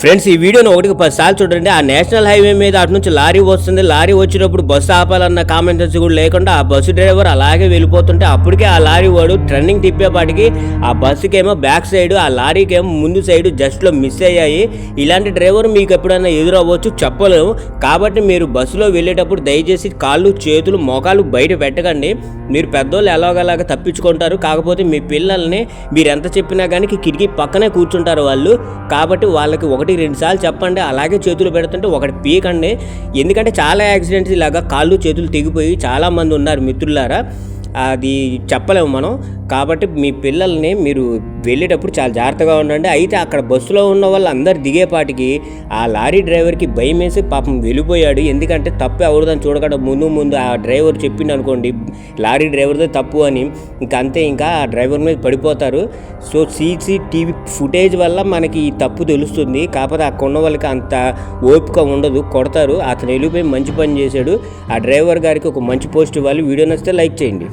Friends ఈ వీడియోని ఒకటికి పది సార్లు చూడండి. ఆ నేషనల్ హైవే మీద అటు నుంచి లారీ వస్తుంది. లారీ వచ్చినప్పుడు బస్సు ఆపాలన్న కామెంట్స్ కూడా లేకుండా ఆ బస్సు డ్రైవర్ అలాగే వెళ్ళిపోతుంటే అప్పటికే ఆ లారీ వాడు ట్రన్నింగ్ తిప్పేపాటికి ఆ బస్సుకేమో బ్యాక్ సైడ్ ఆ లారీకేమో ముందు సైడ్ జస్ట్లో మిస్ అయ్యాయి. ఇలాంటి డ్రైవర్ మీకు ఎప్పుడైనా ఎదురవ్వచ్చు? చెప్పలేము. కాబట్టి మీరు బస్సులో వెళ్ళేటప్పుడు దయచేసి కాళ్ళు చేతులు మోకాలు బయట పెట్టకండి. మీరు పెద్దోళ్ళు ఎలాగలాగా తప్పించుకుంటారు. కాకపోతే మీ పిల్లల్ని మీరు ఎంత చెప్పినా కానీ కిటికీ పక్కనే కూర్చుంటారు వాళ్ళు. కాబట్టి వాళ్ళకి ఒకటి రెండు సార్లు చెప్పండి అలాగే చేతులు పెడుతుంటే ఒకటి పీకండి. ఎందుకంటే చాలా యాక్సిడెంట్స్ ఇలాగా కాళ్ళు చేతులు తెగిపోయి చాలామంది ఉన్నారు మిత్రులారా. అది చెప్పలేము మనం. కాబట్టి మీ పిల్లల్ని మీరు వెళ్ళేటప్పుడు చాలా జాగ్రత్తగా ఉండండి. అయితే అక్కడ బస్సులో ఉన్న వాళ్ళు అందరు దిగేపాటికి ఆ లారీ డ్రైవర్కి భయం వేసి పాపం వెళ్ళిపోయాడు. ఎందుకంటే తప్పు ఎవరిదని చూడకుండా ముందు ముందు ఆ డ్రైవర్ చెప్పిండు అనుకోండి. లారీ డ్రైవర్దే తప్పు అని. ఇంకా అంతే ఇంకా ఆ డ్రైవర్ మీద పడిపోతారు. సో సీసీటీవీ ఫుటేజ్ వల్ల మనకి ఈ తప్పు తెలుస్తుంది. కాకపోతే అక్కడ ఉన్న వాళ్ళకి అంత ఓపిక ఉండదు. కొడతారు. అతను వెళ్ళిపోయి మంచి పని చేశాడు. ఆ డ్రైవర్ గారికి ఒక మంచి పోస్ట్ ఇవ్వాలి. వీడియో నచ్చితే లైక్ చేయండి.